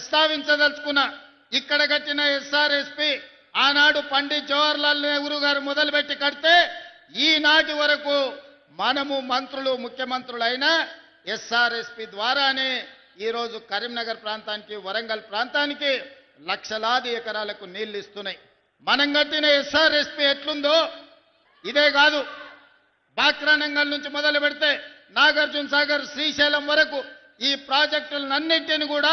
ప్రస్తావించదలుచుకున్నా ఇక్కడ కట్టిన ఎస్ఆర్ఎస్పి ఆనాడు పండిత్ జవహర్లాల్ నెహ్రూ గారు మొదలుపెట్టి కడితే ఈనాటి వరకు మనము మంత్రులు ముఖ్యమంత్రులైన ఎస్ఆర్ఎస్పి ద్వారానే ఈరోజు కరీంనగర్ ప్రాంతానికి వరంగల్ ప్రాంతానికి లక్షలాది ఎకరాలకు నీళ్ళు ఇస్తున్నాయి మనం కట్టిన ఎస్ఆర్ఎస్పి ఎట్లుందో ఇదే కాదు. బాక్రానంగల్ నుంచి మొదలు పెడితే నాగార్జున సాగర్ శ్రీశైలం వరకు ఈ ప్రాజెక్టులన్నింటిని కూడా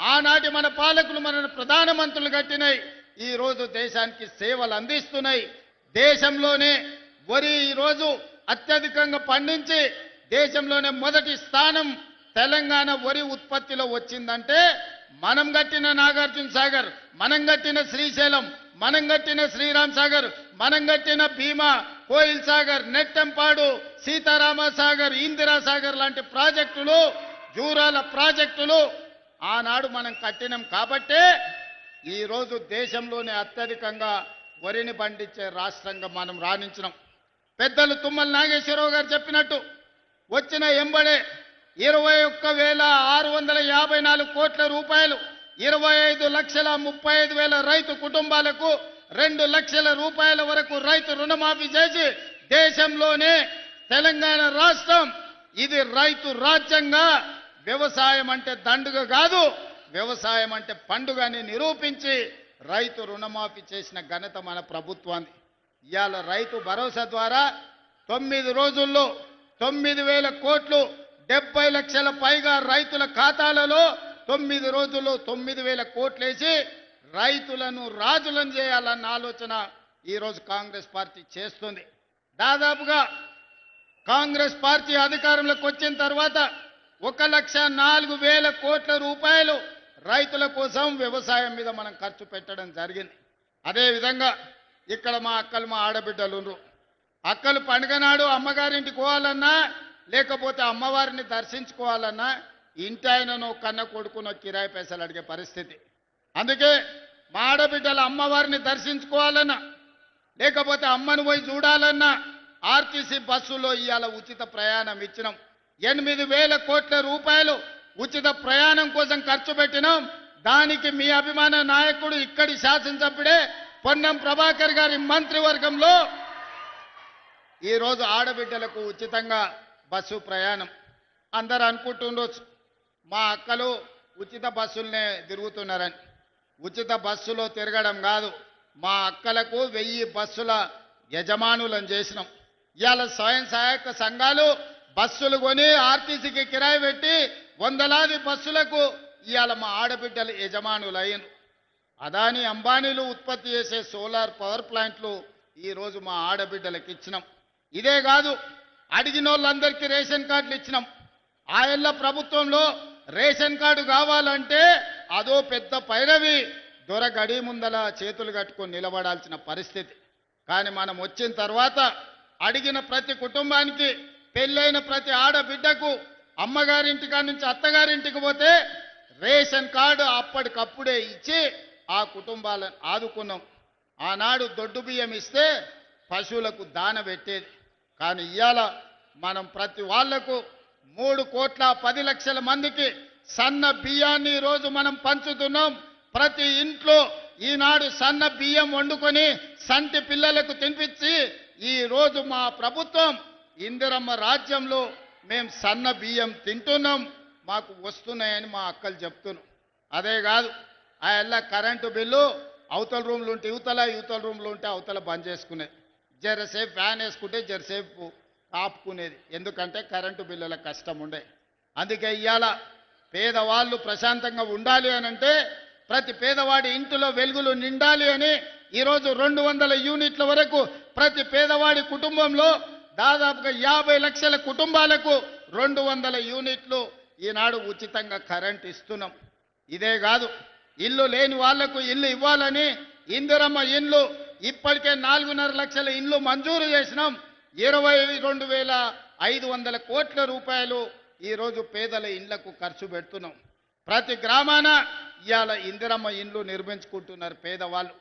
ఆనాటి మన పాలకులు మన ప్రధానమంత్రులు కట్టినాయి. ఈ రోజు దేశానికి సేవలు అందిస్తున్నాయి. దేశంలోనే వరి ఈ రోజు అత్యధికంగా పండించి దేశంలోనే మొదటి స్థానం తెలంగాణ వరి ఉత్పత్తిలో వచ్చిందంటే మనం కట్టిన నాగార్జున సాగర్ మనం కట్టిన శ్రీశైలం మనం కట్టిన శ్రీరామ్ సాగర్ మనం కట్టిన భీమా కోయిల్ సాగర్ నెట్టెంపాడు సీతారామ సాగర్ ఇందిరా సాగర్ లాంటి ప్రాజెక్టులు జూరాల ప్రాజెక్టులు ఆనాడు మనం కట్టినాం కాబట్టే ఈరోజు దేశంలోనే అత్యధికంగా వరిని పండించే రాష్ట్రంగా మనం రాణించినాం. పెద్దలు తుమ్మల నాగేశ్వరరావు గారు చెప్పినట్టు వచ్చిన ఎంబడే ఇరవై ఒక్క వేల ఆరు వందల యాభై నాలుగు కోట్ల రూపాయలు ఇరవై ఐదు లక్షల ముప్పై ఐదు వేల రైతు కుటుంబాలకు రెండు లక్షల రూపాయల వరకు రైతు రుణమాఫీ చేసి దేశంలోనే తెలంగాణ రాష్ట్రం ఇది రైతు రాజ్యంగా వ్యవసాయం అంటే దండుగ కాదు వ్యవసాయం అంటే పండుగ అని నిరూపించి రైతు రుణమాఫీ చేసిన ఘనత మన ప్రభుత్వాన్ని. ఇవాళ రైతు భరోసా ద్వారా తొమ్మిది రోజుల్లో తొమ్మిది వేల కోట్లు డెబ్బై లక్షల పైగా రైతుల ఖాతాలలో తొమ్మిది రోజుల్లో తొమ్మిది వేల కోట్లేసి రైతులను రాజులను చేయాలన్న ఆలోచన ఈరోజు కాంగ్రెస్ పార్టీ చేస్తుంది. దాదాపుగా కాంగ్రెస్ పార్టీ అధికారంలోకి వచ్చిన తర్వాత ఒక లక్ష నాలుగు వేల కోట్ల రూపాయలు రైతుల కోసం వ్యవసాయం మీద మనం ఖర్చు పెట్టడం జరిగింది. అదేవిధంగా ఇక్కడ మా అక్కలు మా ఆడబిడ్డలు ఉన్నారు. అక్కలు పండుగ నాడు అమ్మగారింటికి పోవాలన్నా లేకపోతే అమ్మవారిని దర్శించుకోవాలన్నా ఇంటి ఆయనను కన్న కొడుకునో కిరాయి పైసలు అడిగే పరిస్థితి. అందుకే మా ఆడబిడ్డల అమ్మవారిని దర్శించుకోవాలన్నా లేకపోతే అమ్మను పోయి చూడాలన్నా ఆర్టీసీ బస్సులో ఇవాళ ఉచిత ప్రయాణం ఇచ్చినాం. ఎనిమిది వేల కోట్ల రూపాయలు ఉచిత ప్రయాణం కోసం ఖర్చు పెట్టినాం. దానికి మీ అభిమాన నాయకుడు ఇక్కడి శాసనసభ్యుడే పొన్నం ప్రభాకర్ గారి మంత్రివర్గంలో ఈరోజు ఆడబిడ్డలకు ఉచితంగా బస్సు ప్రయాణం. అందరు అనుకుంటుండొచ్చు మా అక్కలు ఉచిత బస్సులనే తిరుగుతున్నారని. ఉచిత బస్సులో తిరగడం కాదు మా అక్కలకు వెయ్యి బస్సుల యజమానులను చేసినాం. ఇవాళ స్వయం సహాయక సంఘాలు బస్సులు కొని ఆర్టీసీకి కిరాయి పెట్టి వందలాది బస్సులకు ఇవాళ మా ఆడబిడ్డల యజమానులు అయ్యను అదాని అంబానీలు ఉత్పత్తి చేసే సోలార్ పవర్ ప్లాంట్లు ఈరోజు మా ఆడబిడ్డలకు ఇచ్చినాం. ఇదే కాదు అడిగిన వాళ్ళందరికీ రేషన్ కార్డులు ఇచ్చినాం. ఆయల్ల ప్రభుత్వంలో రేషన్ కార్డు కావాలంటే అదో పెద్ద పైరవి దొర గడి ముందల చేతులు కట్టుకొని నిలబడాల్సిన పరిస్థితి. కానీ మనం వచ్చిన తర్వాత అడిగిన ప్రతి కుటుంబానికి పెళ్ళైన ప్రతి ఆడబిడ్డకు అమ్మగారింటికా నుంచి అత్తగారింటికి పోతే రేషన్ కార్డు అప్పటికప్పుడే ఇచ్చి ఆ కుటుంబాలను ఆదుకున్నాం. ఆనాడు దొడ్డు బియ్యం ఇస్తే పశువులకు దాన పెట్టేది. కానీ ఇవాళ మనం ప్రతి వాళ్ళకు మూడు కోట్ల పది లక్షల మందికి సన్న బియ్యాన్ని రోజు మనం పంచుతున్నాం. ప్రతి ఇంట్లో ఈనాడు సన్న బియ్యం వండుకొని సంటి పిల్లలకు తినిపించి ఈ రోజు మా ప్రభుత్వం ఇందిరమ్మ రాజ్యంలో మేము సన్న బియ్యం తింటున్నాం మాకు వస్తున్నాయని మా అక్కలు చెప్తున్నాం అదే కాదు ఆ ఎల్ల కరెంటు బిల్లు అవతల రూమ్లు ఉంటే యువతల యువతల రూమ్లు ఉంటే అవతల బంద్ చేసుకునేది. జరసేపు ఫ్యాన్ వేసుకుంటే జరసేపు ఆపుకునేది. ఎందుకంటే కరెంటు బిల్లుల కష్టం ఉండే. అందుకే ఇవాళ పేదవాళ్ళు ప్రశాంతంగా ఉండాలి అని అంటే ప్రతి పేదవాడి ఇంటిలో వెలుగులు నిండాలి అని ఈరోజు రెండు వందల యూనిట్ల వరకు ప్రతి పేదవాడి కుటుంబంలో దాదాపుగా యాభై లక్షల కుటుంబాలకు రెండు వందల యూనిట్లు ఈనాడు ఉచితంగా కరెంట్ ఇస్తున్నాం. ఇదే కాదు ఇల్లు లేని వాళ్ళకు ఇల్లు ఇవ్వాలని ఇందిరమ్మ ఇండ్లు ఇప్పటికే నాలుగున్నర లక్షల ఇండ్లు మంజూరు చేసినాం. ఇరవై రెండు వేల ఐదు వందల కోట్ల రూపాయలు ఈరోజు పేదల ఇండ్లకు ఖర్చు పెడుతున్నాం. ప్రతి గ్రామాన ఇవాళ ఇందిరమ్మ ఇండ్లు నిర్మించుకుంటున్నారు పేదవాళ్ళు.